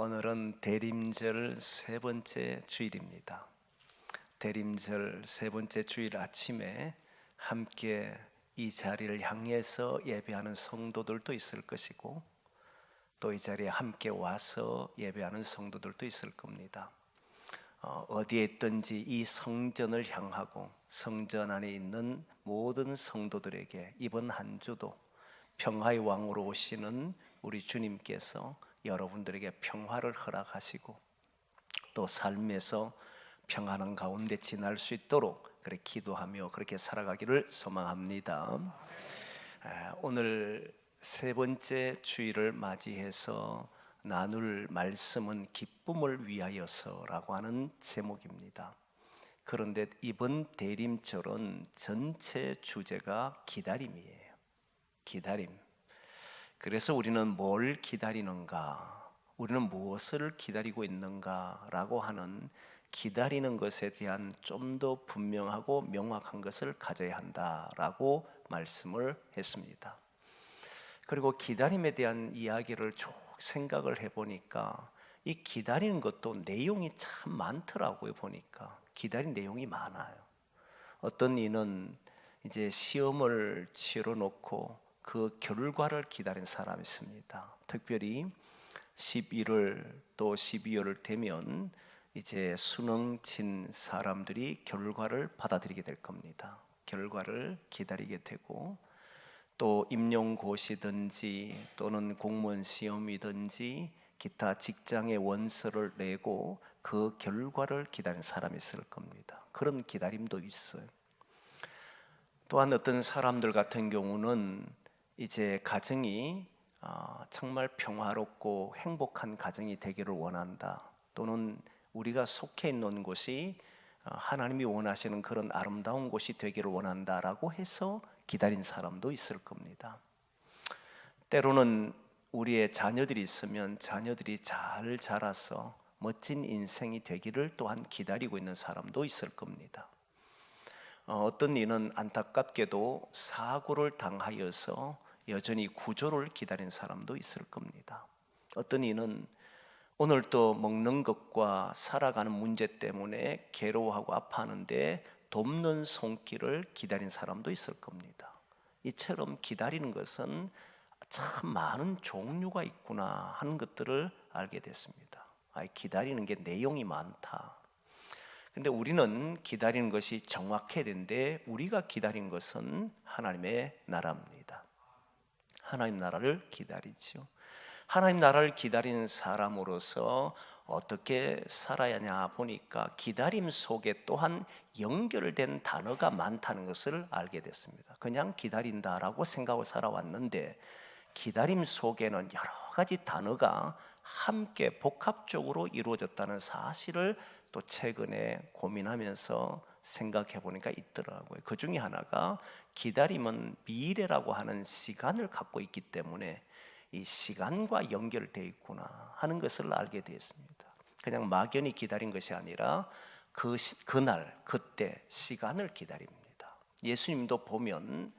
오늘은 대림절 세 번째 주일입니다. 대림절 세 번째 주일 아침에 함께 이 자리를 향해서 예배하는 성도들도 있을 것이고 또 이 자리에 함께 와서 예배하는 성도들도 있을 겁니다. 어, 어디에 있든지 이 성전을 향하고 성전 안에 있는 모든 성도들에게 이번 한 주도 평화의 왕으로 오시는 우리 주님께서 여러분들에게 평화를 허락하시고 또 삶에서 평안한 가운데 지날 수 있도록 그렇게 기도하며 그렇게 살아가기를 소망합니다. 아, 오늘 세 번째 주일을 맞이해서 나눌 말씀은 기쁨을 위하여서라고 하는 제목입니다. 그런데 이번 대림절은 전체 주제가 기다림이에요. 기다림. 그래서 우리는 뭘 기다리는가? 우리는 무엇을 기다리고 있는가라고 하는 기다리는 것에 대한 좀 더 분명하고 명확한 것을 가져야 한다라고 말씀을 했습니다. 그리고 기다림에 대한 이야기를 쭉 생각을 해보니까 이 기다리는 것도 내용이 참 많더라고요 보니까 기다린 내용이 많아요. 어떤 이는 이제 시험을 치러 놓고 그 결과를 기다린 사람이 있습니다. 특별히 11월 또 12월을 되면 이제 수능 친 사람들이 결과를 받아들이게 될 겁니다. 결과를 기다리게 되고 또 임용고시든지 또는 공무원 시험이든지 기타 직장의 원서를 내고 그 결과를 기다리는 사람이 있을 겁니다. 그런 기다림도 있어요. 또한 어떤 사람들 같은 경우는 이제 가정이 아, 정말 평화롭고 행복한 가정이 되기를 원한다. 또는 우리가 속해 있는 곳이 아, 하나님이 원하시는 그런 아름다운 곳이 되기를 원한다라고 해서 기다린 사람도 있을 겁니다. 때로는 우리의 자녀들이 있으면 자녀들이 잘 자라서 멋진 인생이 되기를 또한 기다리고 있는 사람도 있을 겁니다. 어, 어떤 이는 안타깝게도 사고를 당하여서 여전히 구조를 기다린 사람도 있을 겁니다. 어떤 이는 오늘 또 먹는 것과 살아가는 문제 때문에 괴로워하고 아파하는데 돕는 손길을 기다린 사람도 있을 겁니다. 이처럼 기다리는 것은 참 많은 종류가 있구나 하는 것들을 알게 됐습니다. 아, 기다리는 게 내용이 많다. 근데 우리는 기다리는 것이 정확해야 되는데 우리가 기다린 것은 하나님의 나라입니다. 하나님 나라를 기다리죠. 하나님 나라를 기다리는 사람으로서 어떻게 살아야 하냐 보니까 기다림 속에 또한 연결된 단어가 많다는 것을 알게 됐습니다. 그냥 기다린다라고 생각하고 살아왔는데 기다림 속에는 여러 가지 단어가 함께 복합적으로 이루어졌다는 사실을 또 최근에 고민하면서 생각해 보니까 있더라고요. 그 중에 하나가 기다림은 미래라고 하는 시간을 갖고 있기 때문에 이 시간과 연결되어 있구나 하는 것을 알게 되었습니다. 그냥 막연히 기다린 것이 아니라 그 시, 그날 그때 시간을 기다립니다. 예수님도 보면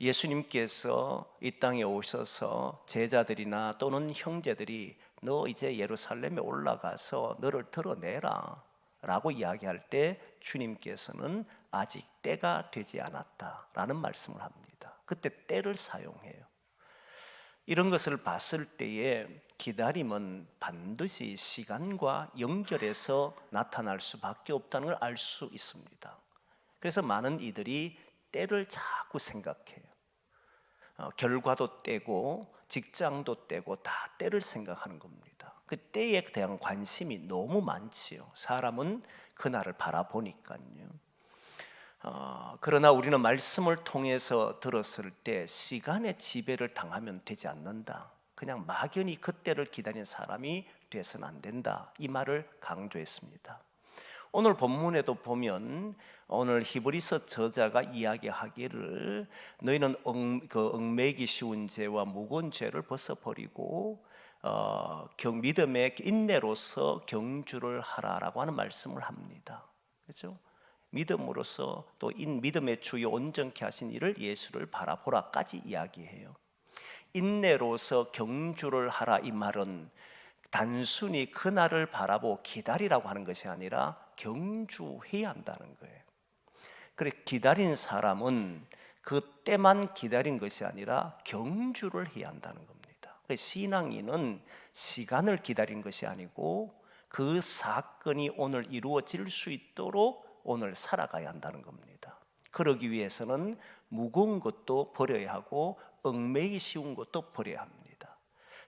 예수님께서 이 땅에 오셔서 제자들이나 또는 형제들이 너 이제 예루살렘에 올라가서 너를 드러내라 라고 이야기할 때 주님께서는 아직 때가 되지 않았다라는 말씀을 합니다. 그때 때를 사용해요. 이런 것을 봤을 때에 기다림은 반드시 시간과 연결해서 나타날 수밖에 없다는 걸 알 수 있습니다. 그래서 많은 이들이 때를 자꾸 생각해요. 어, 결과도 때고 직장도 때고 다 때를 생각하는 겁니다. 그 때에 대한 관심이 너무 많지요. 사람은 그날을 바라보니까요. 어, 그러나 우리는 말씀을 통해서 들었을 때 시간의 지배를 당하면 되지 않는다. 그냥 막연히 그때를 기다리는 사람이 돼서는 안 된다. 이 말을 강조했습니다. 오늘 본문에도 보면 오늘 히브리서 저자가 이야기하기를 너희는 엉, 그 얽매기 쉬운 죄와 무거운 죄를 벗어버리고 어, 경, 믿음의 인내로서 경주를 하라라고 하는 말씀을 합니다. 그렇죠? 믿음으로서 또 인 믿음의 주요 온전케 하신 이를 예수를 바라보라까지 이야기해요. 인내로서 경주를 하라 이 말은 단순히 그날을 바라보고 기다리라고 하는 것이 아니라 경주해야 한다는 거예요. 그래 기다린 사람은 그 때만 기다린 것이 아니라 경주를 해야 한다는 겁니다. 그 신앙인은 시간을 기다린 것이 아니고 그 사건이 오늘 이루어질 수 있도록 오늘 살아가야 한다는 겁니다. 그러기 위해서는 무거운 것도 버려야 하고 얽매기 쉬운 것도 버려야 합니다.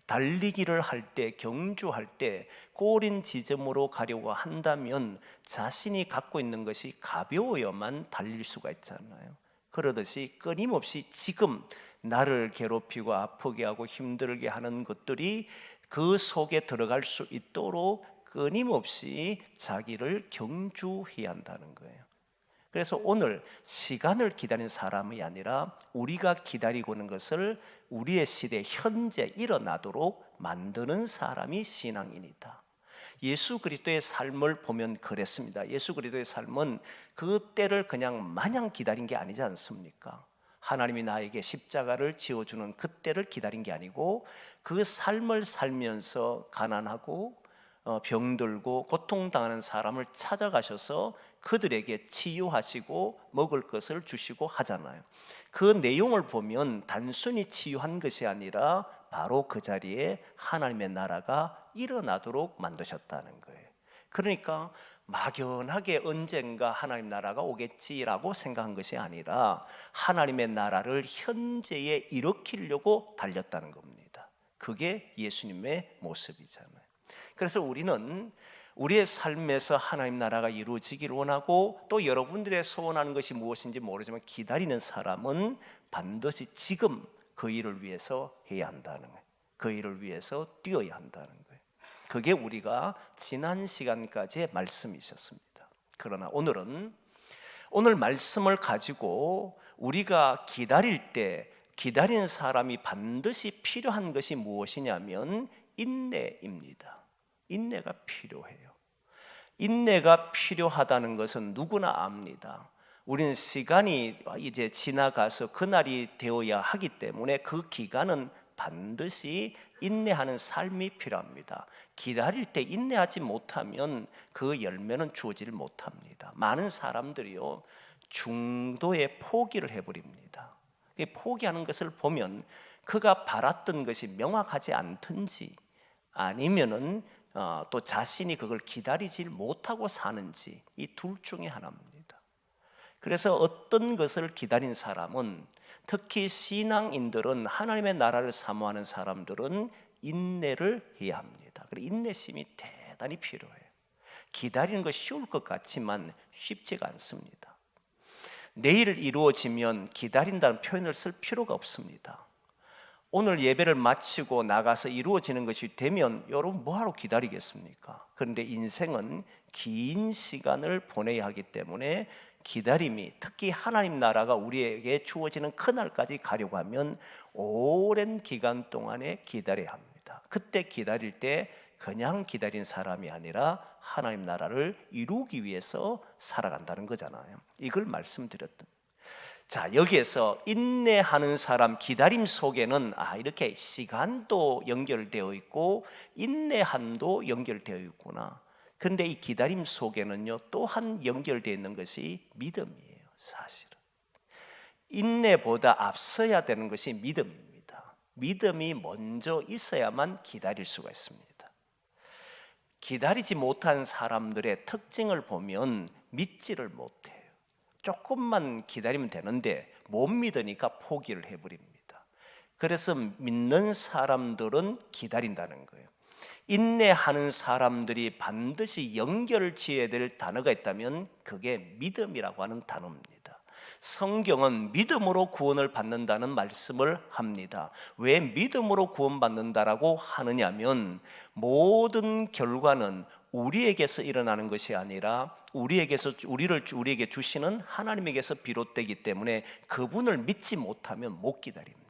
달리기를 할 때, 경주할 때 꼬린 지점으로 가려고 한다면 자신이 갖고 있는 것이 가벼워야만 달릴 수가 있잖아요. 그러듯이 끊임없이 지금 나를 괴롭히고 아프게 하고 힘들게 하는 것들이 그 속에 들어갈 수 있도록 끊임없이 자기를 경주해야 한다는 거예요. 그래서 오늘 시간을 기다리는 사람이 아니라 우리가 기다리고 있는 것을 우리의 시대 현재 일어나도록 만드는 사람이 신앙인이다. 예수 그리스도의 삶을 보면 그랬습니다. 예수 그리스도의 삶은 그 때를 그냥 마냥 기다린 게 아니지 않습니까? 하나님이 나에게 십자가를 지어주는 그때를 기다린 게 아니고 그 삶을 살면서 가난하고 어, 병들고 고통당하는 사람을 찾아가셔서 그들에게 치유하시고 먹을 것을 주시고 하잖아요. 그 내용을 보면 단순히 치유한 것이 아니라 바로 그 자리에 하나님의 나라가 일어나도록 만드셨다는 거예요. 그러니까 막연하게 언젠가 하나님 나라가 오겠지라고 생각한 것이 아니라 하나님의 나라를 현재에 일으키려고 달렸다는 겁니다. 그게 예수님의 모습이잖아요. 그래서 우리는 우리의 삶에서 하나님 나라가 이루어지기를 원하고 또 여러분들의 소원하는 것이 무엇인지 모르지만 기다리는 사람은 반드시 지금 그 일을 위해서 해야 한다는 거예요. 그 일을 위해서 뛰어야 한다는 거예요. 그게 우리가 지난 시간까지의 말씀이셨습니다. 그러나 오늘은 오늘 말씀을 가지고 우리가 기다릴 때 기다리는 사람이 반드시 필요한 것이 무엇이냐면 인내입니다. 인내가 필요해요. 인내가 필요하다는 것은 누구나 압니다. 우리는 시간이 이제 지나가서 그날이 되어야 하기 때문에 그 기간은 반드시 인내하는 삶이 필요합니다. 기다릴 때 인내하지 못하면 그 열매는 주어질 못합니다. 많은 사람들이요 중도에 포기를 해버립니다. 포기하는 것을 보면 그가 바랐던 것이 명확하지 않든지 아니면은 어, 또 자신이 그걸 기다리질 못하고 사는지 이 둘 중에 하나입니다. 그래서 어떤 것을 기다린 사람은 특히 신앙인들은 하나님의 나라를 사모하는 사람들은 인내를 해야 합니다. 그리고 인내심이 대단히 필요해요. 기다리는 것이 쉬울 것 같지만 쉽지가 않습니다. 내일 이루어지면 기다린다는 표현을 쓸 필요가 없습니다. 오늘 예배를 마치고 나가서 이루어지는 것이 되면 여러분 뭐하러 기다리겠습니까? 그런데 인생은 긴 시간을 보내야 하기 때문에 기다림이 특히 하나님 나라가 우리에게 주어지는 그날까지 가려고 하면 오랜 기간 동안에 기다려야 합니다. 그때 기다릴 때 그냥 기다린 사람이 아니라 하나님 나라를 이루기 위해서 살아간다는 거잖아요. 이걸 말씀드렸던 자, 여기에서 인내하는 사람 기다림 속에는 아, 이렇게 시간도 연결되어 있고 인내함도 연결되어 있구나. 그런데 이 기다림 속에는요, 또한 연결되어 있는 것이 믿음이에요, 사실은. 인내보다 앞서야 되는 것이 믿음입니다. 믿음이 먼저 있어야만 기다릴 수가 있습니다. 기다리지 못한 사람들의 특징을 보면 믿지를 못해. 조금만 기다리면 되는데 못 믿으니까 포기를 해버립니다. 그래서 믿는 사람들은 기다린다는 거예요. 인내하는 사람들이 반드시 연결 지어야 될 단어가 있다면 그게 믿음이라고 하는 단어입니다. 성경은 믿음으로 구원을 받는다는 말씀을 합니다. 왜 믿음으로 구원받는다라고 하느냐면 모든 결과는 우리에게서 일어나는 것이 아니라 우리에게서 우리를 우리에게 주시는 하나님에게서 비롯되기 때문에 그분을 믿지 못하면 못 기다립니다.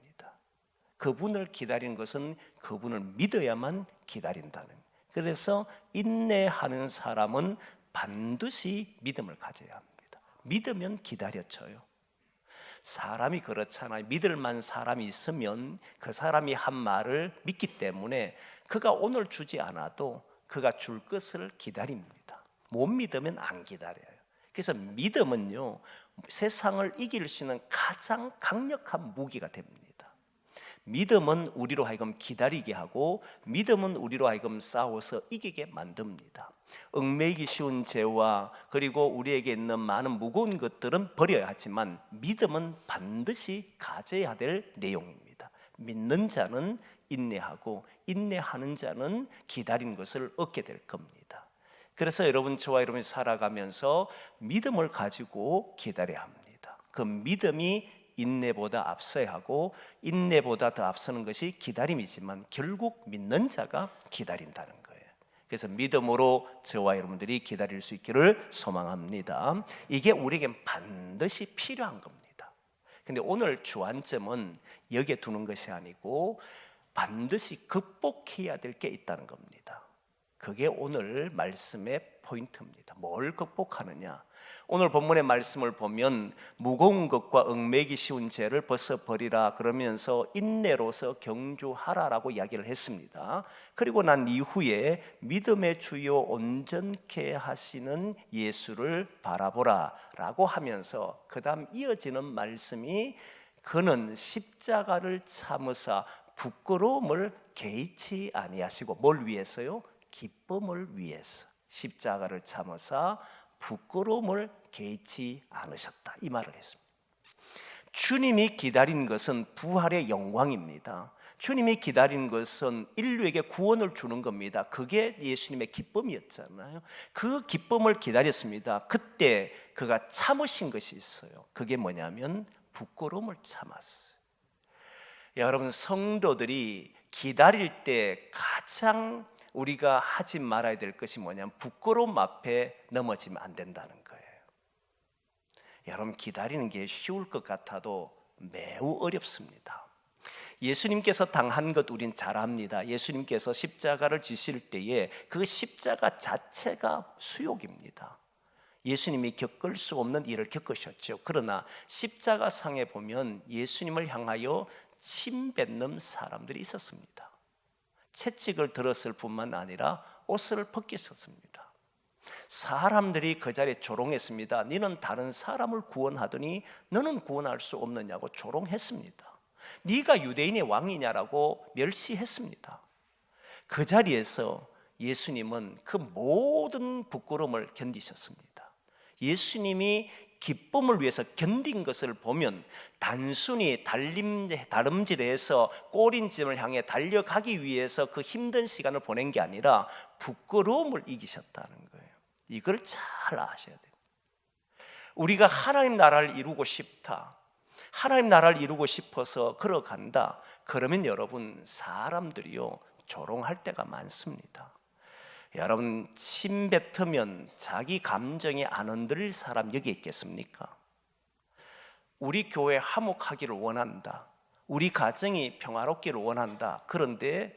그분을 기다리는 것은 그분을 믿어야만 기다린다는. 그래서 인내하는 사람은 반드시 믿음을 가져야 합니다. 믿으면 기다려져요. 사람이 그렇잖아요. 믿을 만 사람이 있으면 그 사람이 한 말을 믿기 때문에 그가 오늘 주지 않아도 그가 줄 것을 기다립니다. 못 믿으면 안 기다려요. 그래서 믿음은요, 세상을 이길 수 있는 가장 강력한 무기가 됩니다. 믿음은 우리로 하여금 기다리게 하고 믿음은 우리로 하여금 싸워서 이기게 만듭니다. 얽매이기 쉬운 죄와 그리고 우리에게 있는 많은 무거운 것들은 버려야 하지만 믿음은 반드시 가져야 될 내용입니다. 믿는 자는 인내하고 인내하는 자는 기다린 것을 얻게 될 겁니다. 그래서 여러분 저와 여러분이 살아가면서 믿음을 가지고 기다려야 합니다. 그 믿음이 인내보다 앞서야 하고 인내보다 더 앞서는 것이 기다림이지만 결국 믿는 자가 기다린다는 거예요. 그래서 믿음으로 저와 여러분들이 기다릴 수 있기를 소망합니다. 이게 우리에겐 반드시 필요한 겁니다. 근데 오늘 주안점은 여기에 두는 것이 아니고 반드시 극복해야 될 게 있다는 겁니다. 그게 오늘 말씀의 포인트입니다. 뭘 극복하느냐? 오늘 본문의 말씀을 보면 무거운 것과 얽매기 쉬운 죄를 벗어 버리라 그러면서 인내로서 경주하라라고 이야기를 했습니다. 그리고 난 이후에 믿음의 주요 온전케 하시는 예수를 바라보라라고 하면서 그다음 이어지는 말씀이 그는 십자가를 참으사 부끄러움을 개의치 아니하시고 뭘 위해서요? 기쁨을 위해서 십자가를 참으사 부끄러움을 개의치 않으셨다 이 말을 했습니다. 주님이 기다린 것은 부활의 영광입니다. 주님이 기다린 것은 인류에게 구원을 주는 겁니다. 그게 예수님의 기쁨이었잖아요. 그 기쁨을 기다렸습니다. 그때 그가 참으신 것이 있어요. 그게 뭐냐면 부끄러움을 참았어요. 여러분 성도들이 기다릴 때 가장 우리가 하지 말아야 될 것이 뭐냐면 부끄러움 앞에 넘어지면 안 된다는 거예요. 여러분 기다리는 게 쉬울 것 같아도 매우 어렵습니다. 예수님께서 당한 것 우린 잘 압니다. 예수님께서 십자가를 지실 때에 그 십자가 자체가 수욕입니다. 예수님이 겪을 수 없는 일을 겪으셨죠. 그러나 십자가 상에 보면 예수님을 향하여 침 뱉는 사람들이 있었습니다. 채찍을 들었을 뿐만 아니라 옷을 벗기셨습니다. 사람들이 그 자리에 조롱했습니다. 너는 다른 사람을 구원하더니 너는 구원할 수 없느냐고 조롱했습니다. 네가 유대인의 왕이냐라고 멸시했습니다. 그 자리에서 예수님은 그 모든 부끄러움을 견디셨습니다. 예수님이 기쁨을 위해서 견딘 것을 보면 단순히 달림 다름질해서 꼬린짐을 향해 달려가기 위해서 그 힘든 시간을 보낸 게 아니라 부끄러움을 이기셨다는 거예요. 이걸 잘 아셔야 돼요. 우리가 하나님 나라를 이루고 싶다. 하나님 나라를 이루고 싶어서 걸어간다. 그러면 여러분 사람들이요 조롱할 때가 많습니다. 여러분 침 뱉으면 자기 감정이 안 흔들릴 사람 여기 있겠습니까? 우리 교회 화목하기를 원한다. 우리 가정이 평화롭기를 원한다. 그런데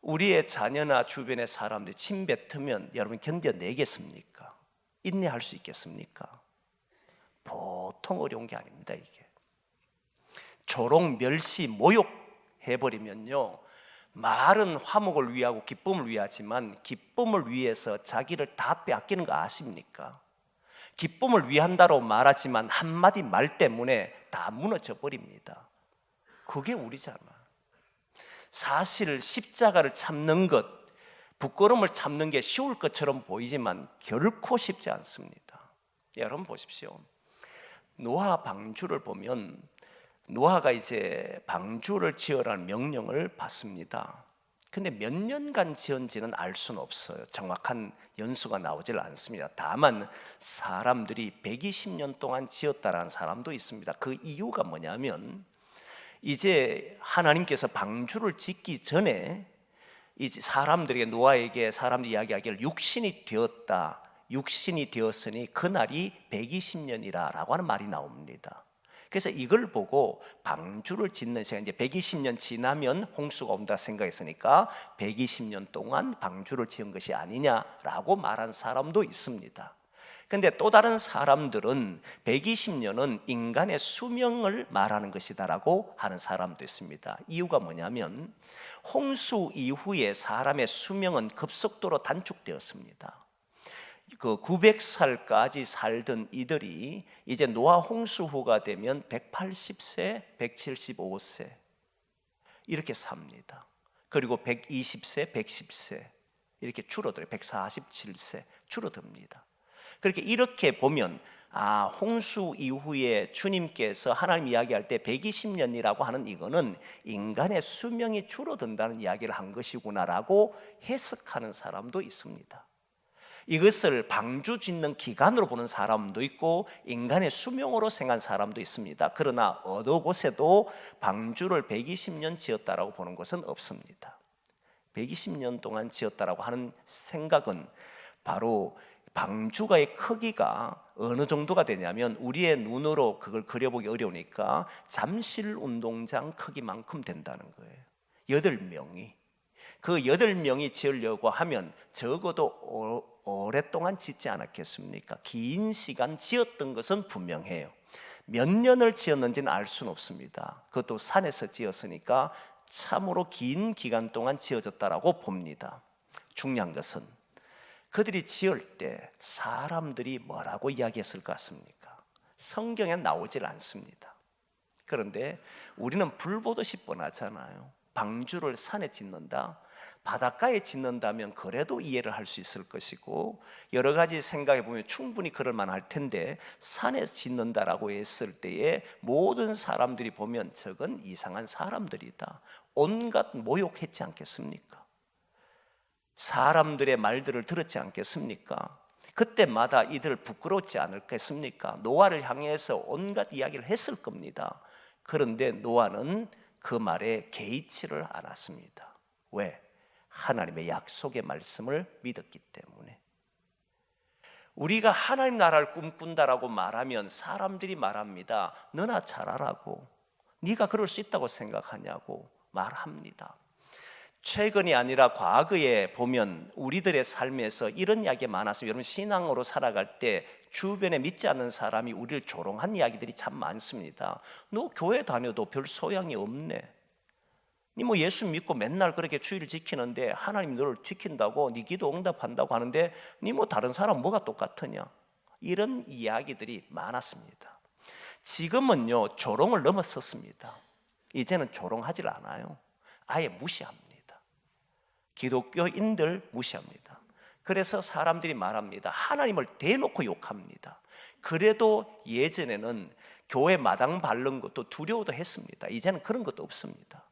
우리의 자녀나 주변의 사람들이 침 뱉으면 여러분 견뎌내겠습니까? 인내할 수 있겠습니까? 보통 어려운 게 아닙니다, 이게. 조롱, 멸시, 모욕 해버리면요. 말은 화목을 위하고 기쁨을 위하지만 기쁨을 위해서 자기를 다 빼앗기는 거 아십니까? 기쁨을 위한다고 말하지만 한마디 말 때문에 다 무너져 버립니다. 그게 우리잖아. 사실 십자가를 참는 것, 부끄러움을 참는 게 쉬울 것처럼 보이지만 결코 쉽지 않습니다. 여러분 보십시오. 노아 방주를 보면 노아가 이제 방주를 지으라는 명령을 받습니다. 근데 몇 년간 지은지는 알 수는 없어요. 정확한 연수가 나오질 않습니다. 다만 사람들이 120년 동안 지었다라는 사람도 있습니다. 그 이유가 뭐냐면 이제 하나님께서 방주를 짓기 전에 이제 사람들에게 노아에게 사람들이 이야기하기를 육신이 되었다. 육신이 되었으니 그 날이 120년이라라고 하는 말이 나옵니다. 그래서 이걸 보고 방주를 짓는 시간 이제 120년 지나면 홍수가 온다 생각했으니까 120년 동안 방주를 지은 것이 아니냐라고 말한 사람도 있습니다. 근데 또 다른 사람들은 120년은 인간의 수명을 말하는 것이다라고 하는 사람도 있습니다. 이유가 뭐냐면 홍수 이후에 사람의 수명은 급속도로 단축되었습니다. 그 900살까지 살던 이들이 이제 노아 홍수 후가 되면 180세, 175세 이렇게 삽니다. 그리고 120세, 110세 이렇게 줄어들어요. 147세 줄어듭니다. 그렇게 이렇게 보면 아, 홍수 이후에 주님께서 하나님 이야기할 때 120년이라고 하는 이거는 인간의 수명이 줄어든다는 이야기를 한 것이구나라고 해석하는 사람도 있습니다. 이것을 방주 짓는 기간으로 보는 사람도 있고 인간의 수명으로 생각한 사람도 있습니다. 그러나 어느 곳에도 방주를 120년 지었다라고 보는 것은 없습니다. 120년 동안 지었다라고 하는 생각은 바로 방주가의 크기가 어느 정도가 되냐면 우리의 눈으로 그걸 그려보기 어려우니까 잠실 운동장 크기만큼 된다는 거예요. 여덟 명이 그 여덟 명이 지으려고 하면 적어도 오, 오랫동안 짓지 않았겠습니까? 긴 시간 지었던 것은 분명해요. 몇 년을 지었는지는 알 수는 없습니다. 그것도 산에서 지었으니까 참으로 긴 기간 동안 지어졌다라고 봅니다. 중요한 것은 그들이 지을 때 사람들이 뭐라고 이야기했을 것 같습니까? 성경에 나오질 않습니다. 그런데 우리는 불보듯이 뻔하잖아요. 방주를 산에 짓는다. 바닷가에 짓는다면 그래도 이해를 할 수 있을 것이고 여러 가지 생각해 보면 충분히 그럴 만할 텐데 산에 짓는다라고 했을 때에 모든 사람들이 보면 저건 이상한 사람들이다. 온갖 모욕했지 않겠습니까? 사람들의 말들을 들었지 않겠습니까? 그때마다 이들 부끄럽지 않을겠습니까? 노아를 향해서 온갖 이야기를 했을 겁니다. 그런데 노아는 그 말에 개의치를 않았습니다. 왜? 하나님의 약속의 말씀을 믿었기 때문에. 우리가 하나님 나라를 꿈꾼다라고 말하면 사람들이 말합니다. 너나 잘하라고. 네가 그럴 수 있다고 생각하냐고 말합니다. 최근이 아니라 과거에 보면 우리들의 삶에서 이런 이야기 많았어요. 여러분 신앙으로 살아갈 때 주변에 믿지 않는 사람이 우리를 조롱한 이야기들이 참 많습니다. 너 교회 다녀도 별 소양이 없네. 니뭐 예수 믿고 맨날 그렇게 주의를 지키는데 하나님 너를 지킨다고 네 기도 응답한다고 하는데 니 뭐 다른 사람 뭐가 똑같으냐? 이런 이야기들이 많았습니다. 지금은요 조롱을 넘어섰습니다. 이제는 조롱하지 않아요. 아예 무시합니다. 기독교인들 무시합니다. 그래서 사람들이 말합니다. 하나님을 대놓고 욕합니다. 그래도 예전에는 교회 마당 밟는 것도 두려워도 했습니다. 이제는 그런 것도 없습니다.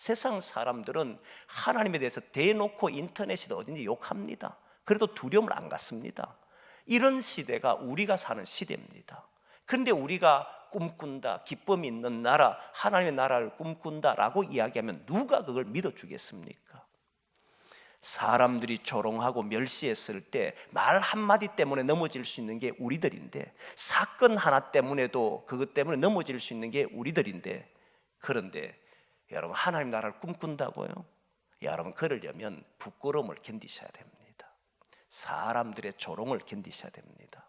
세상 사람들은 하나님에 대해서 대놓고 인터넷이든 어딘지 욕합니다. 그래도 두려움을 안 갖습니다. 이런 시대가 우리가 사는 시대입니다. 그런데 우리가 꿈꾼다, 기쁨이 있는 나라, 하나님의 나라를 꿈꾼다라고 이야기하면 누가 그걸 믿어주겠습니까? 사람들이 조롱하고 멸시했을 때 말 한마디 때문에 넘어질 수 있는 게 우리들인데 사건 하나 때문에도 그것 때문에 넘어질 수 있는 게 우리들인데 그런데 여러분 하나님 나라를 꿈꾼다고요? 여러분 그러려면 부끄러움을 견디셔야 됩니다. 사람들의 조롱을 견디셔야 됩니다.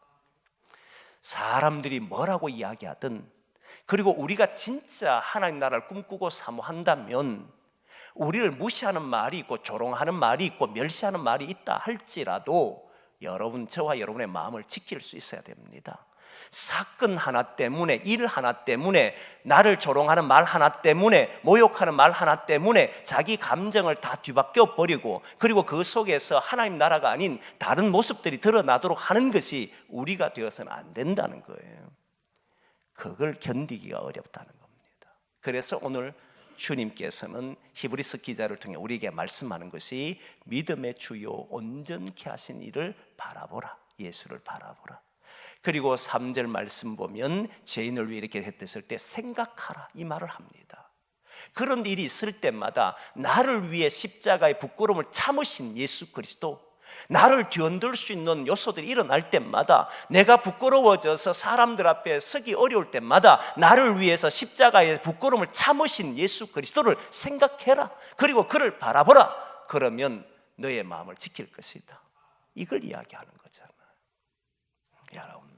사람들이 뭐라고 이야기하든 그리고 우리가 진짜 하나님 나라를 꿈꾸고 사모한다면 우리를 무시하는 말이 있고 조롱하는 말이 있고 멸시하는 말이 있다 할지라도 여러분 저와 여러분의 마음을 지킬 수 있어야 됩니다. 사건 하나 때문에 일 하나 때문에 나를 조롱하는 말 하나 때문에 모욕하는 말 하나 때문에 자기 감정을 다 뒤바뀌어 버리고 그리고 그 속에서 하나님 나라가 아닌 다른 모습들이 드러나도록 하는 것이 우리가 되어서는 안 된다는 거예요. 그걸 견디기가 어렵다는 겁니다. 그래서 오늘 주님께서는 히브리스 기자를 통해 우리에게 말씀하는 것이 믿음의 주요 온전케 하신 이를 바라보라. 예수를 바라보라. 그리고 3절 말씀 보면 죄인을 위해 이렇게 했을 때 생각하라 이 말을 합니다. 그런 일이 있을 때마다 나를 위해 십자가의 부끄러움을 참으신 예수 그리스도 나를 뒤흔들 수 있는 요소들이 일어날 때마다 내가 부끄러워져서 사람들 앞에 서기 어려울 때마다 나를 위해서 십자가의 부끄러움을 참으신 예수 그리스도를 생각해라. 그리고 그를 바라보라. 그러면 너의 마음을 지킬 것이다. 이걸 이야기하는 거잖아요. 여러분,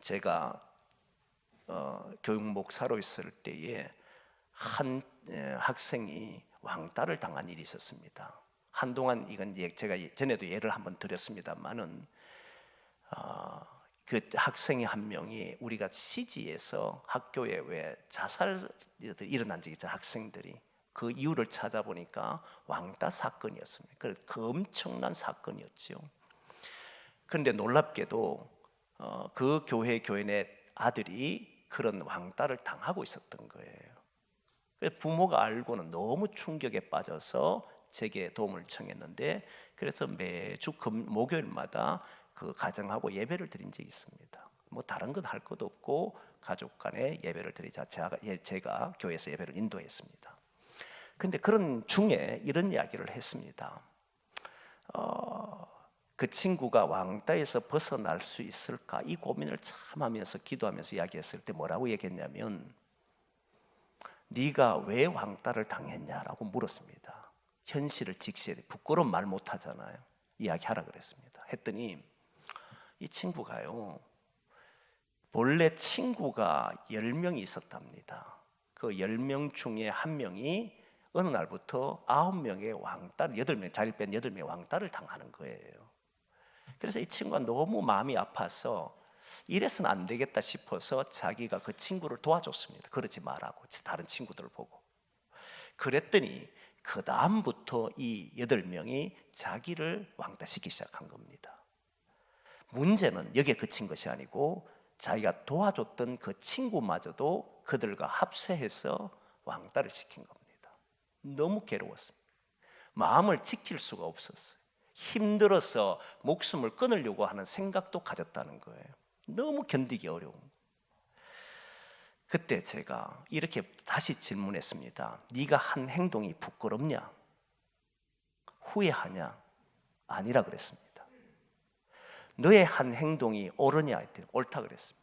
제가 어, 교육 목사로 있을 때에 한 에, 학생이 왕따를 당한 일이 있었습니다. 한동안 이건 예- 제가 예- 전에도 예를 한번 드렸습니다만은 어, 그 학생이 한 명이 우리가 CG에서 학교에 왜 자살이 일어난 적이 있잖아요. 학생들이 그 이유를 찾아보니까 왕따 사건이었습니다. 그, 그 엄청난 사건이었죠. 그런데 놀랍게도 어, 그 교회 교인의 아들이 그런 왕따를 당하고 있었던 거예요. 그래서 부모가 알고는 너무 충격에 빠져서 제게 도움을 청했는데 그래서 매주 금, 목요일마다 그 가정하고 예배를 드린 적이 있습니다. 뭐 다른 건 할 것도 없고 가족 간에 예배를 드리자 제가, 예, 제가 교회에서 예배를 인도했습니다. 근데 그런 중에 이런 이야기를 했습니다. 어, 그 친구가 왕따에서 벗어날 수 있을까 이 고민을 참 하면서 기도하면서 이야기했을 때 뭐라고 얘기했냐면 네가 왜 왕따를 당했냐라고 물었습니다. 현실을 직시해 부끄러운 말 못하잖아요. 이야기하라 그랬습니다. 했더니 이 친구가요. 본래 친구가 10명이 있었답니다. 그 10명 중에 한 명이 어느 날부터 9명의 왕따를 8명 자리를 뺀 8명의 왕따를 당하는 거예요. 그래서 이 친구가 너무 마음이 아파서 이래서는 안 되겠다 싶어서 자기가 그 친구를 도와줬습니다. 그러지 말라고 다른 친구들 보고. 그랬더니 그 다음부터 이 여덟 명이 자기를 왕따시키기 시작한 겁니다. 문제는 여기에 그친 것이 아니고 자기가 도와줬던 그 친구마저도 그들과 합세해서 왕따를 시킨 겁니다. 너무 괴로웠습니다. 마음을 지킬 수가 없었어요. 힘들어서 목숨을 끊으려고 하는 생각도 가졌다는 거예요. 너무 견디기 어려운. 그때 제가 이렇게 다시 질문했습니다. 네가 한 행동이 부끄럽냐? 후회하냐? 아니라 그랬습니다. 너의 한 행동이 옳으냐 했더니 옳다 그랬습니다.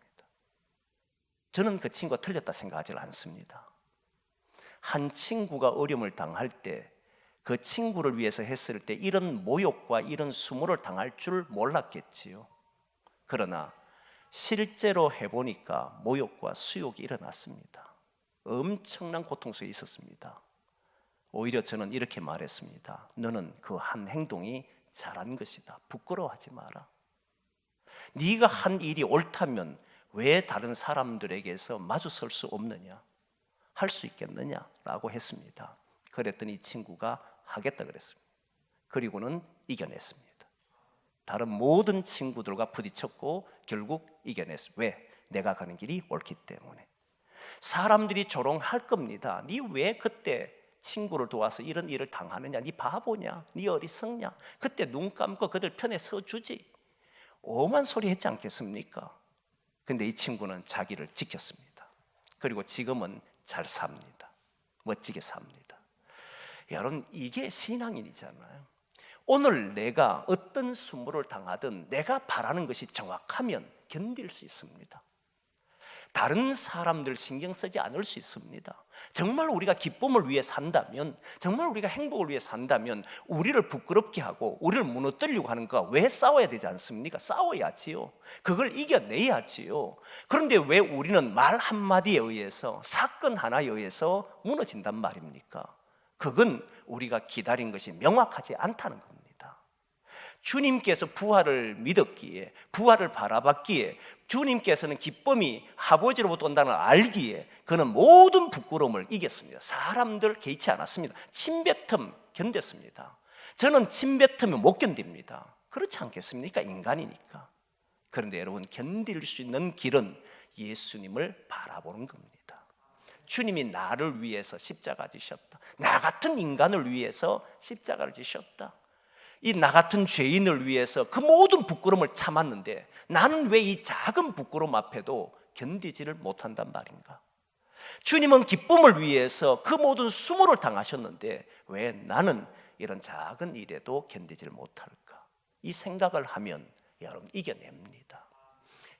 저는 그 친구가 틀렸다 생각하지 않습니다. 한 친구가 어려움을 당할 때 그 친구를 위해서 했을 때 이런 모욕과 이런 수모를 당할 줄 몰랐겠지요. 그러나 실제로 해보니까 모욕과 수욕이 일어났습니다. 엄청난 고통 속에 있었습니다. 오히려 저는 이렇게 말했습니다. 너는 그 한 행동이 잘한 것이다. 부끄러워하지 마라. 네가 한 일이 옳다면 왜 다른 사람들에게서 마주 설 수 없느냐? 할 수 있겠느냐 라고 했습니다. 그랬더니 이 친구가 하겠다 그랬습니다. 그리고는 이겨냈습니다. 다른 모든 친구들과 부딪혔고 결국 이겨냈습니다. 왜? 내가 가는 길이 옳기 때문에. 사람들이 조롱할 겁니다. 네 왜 그때 친구를 도와서 이런 일을 당하느냐? 네 바보냐? 네 어리석냐? 그때 눈 감고 그들 편에 서 주지. 오만 소리 했지 않겠습니까? 근데 이 친구는 자기를 지켰습니다. 그리고 지금은 잘 삽니다. 멋지게 삽니다. 여러분, 이게 신앙인이잖아요. 오늘 내가 어떤 수모를 당하든 내가 바라는 것이 정확하면 견딜 수 있습니다. 다른 사람들 신경 쓰지 않을 수 있습니다. 정말 우리가 기쁨을 위해 산다면, 정말 우리가 행복을 위해 산다면, 우리를 부끄럽게 하고, 우리를 무너뜨리려고 하는 거가 왜 싸워야 되지 않습니까? 싸워야지요. 그걸 이겨내야지요. 그런데 왜 우리는 말 한마디에 의해서, 사건 하나에 의해서 무너진단 말입니까? 그건 우리가 기다린 것이 명확하지 않다는 겁니다. 주님께서 부활을 믿었기에, 부활을 바라봤기에, 주님께서는 기쁨이 아버지로부터 온다는 걸 알기에 그는 모든 부끄러움을 이겼습니다. 사람들 개의치 않았습니다. 침뱉음 견뎠습니다. 저는 침뱉으면 못 견딥니다. 그렇지 않겠습니까? 인간이니까. 그런데 여러분 견딜 수 있는 길은 예수님을 바라보는 겁니다. 주님이 나를 위해서 십자가 지셨다. 나 같은 인간을 위해서 십자가를 지셨다. 이 나 같은 죄인을 위해서 그 모든 부끄러움을 참았는데 나는 왜 이 작은 부끄러움 앞에도 견디지를 못한단 말인가? 주님은 기쁨을 위해서 그 모든 수모를 당하셨는데 왜 나는 이런 작은 일에도 견디지를 못할까? 이 생각을 하면 여러분 이겨냅니다.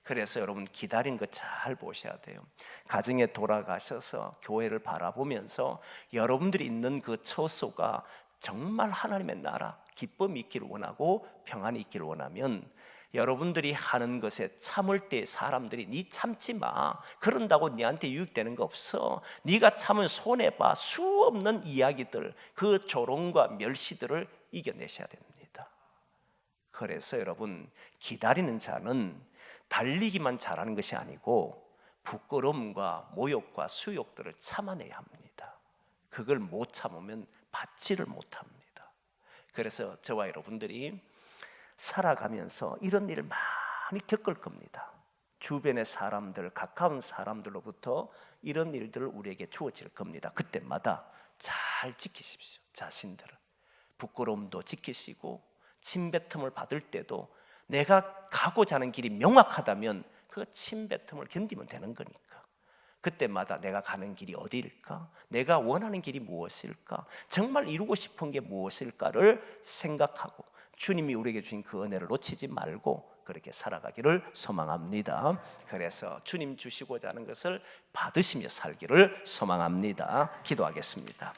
그래서 여러분 기다린 거잘 보셔야 돼요. 가정에 돌아가셔서 교회를 바라보면서 여러분들이 있는 그 처소가 정말 하나님의 나라, 기쁨이 있기를 원하고 평안이 있기를 원하면 여러분들이 하는 것에 참을 때 사람들이 네 참지 마. 그런다고 네한테 유익되는 거 없어. 네가 참으면 손해 봐. 수 없는 이야기들, 그 조롱과 멸시들을 이겨내셔야 됩니다. 그래서 여러분 기다리는 자는 달리기만 잘하는 것이 아니고 부끄러움과 모욕과 수욕들을 참아내야 합니다. 그걸 못 참으면 받지를 못합니다. 그래서 저와 여러분들이 살아가면서 이런 일을 많이 겪을 겁니다. 주변의 사람들, 가까운 사람들로부터 이런 일들을 우리에게 주어질 겁니다. 그때마다 잘 지키십시오. 자신들을. 부끄러움도 지키시고 침뱉음을 받을 때도 내가 가고자 하는 길이 명확하다면 그 침뱉음을 견디면 되는 거니까. 그때마다 내가 가는 길이 어디일까? 내가 원하는 길이 무엇일까? 정말 이루고 싶은 게 무엇일까를 생각하고 주님이 우리에게 주신 그 은혜를 놓치지 말고 그렇게 살아가기를 소망합니다. 그래서 주님 주시고자 하는 것을 받으시며 살기를 소망합니다. 기도하겠습니다.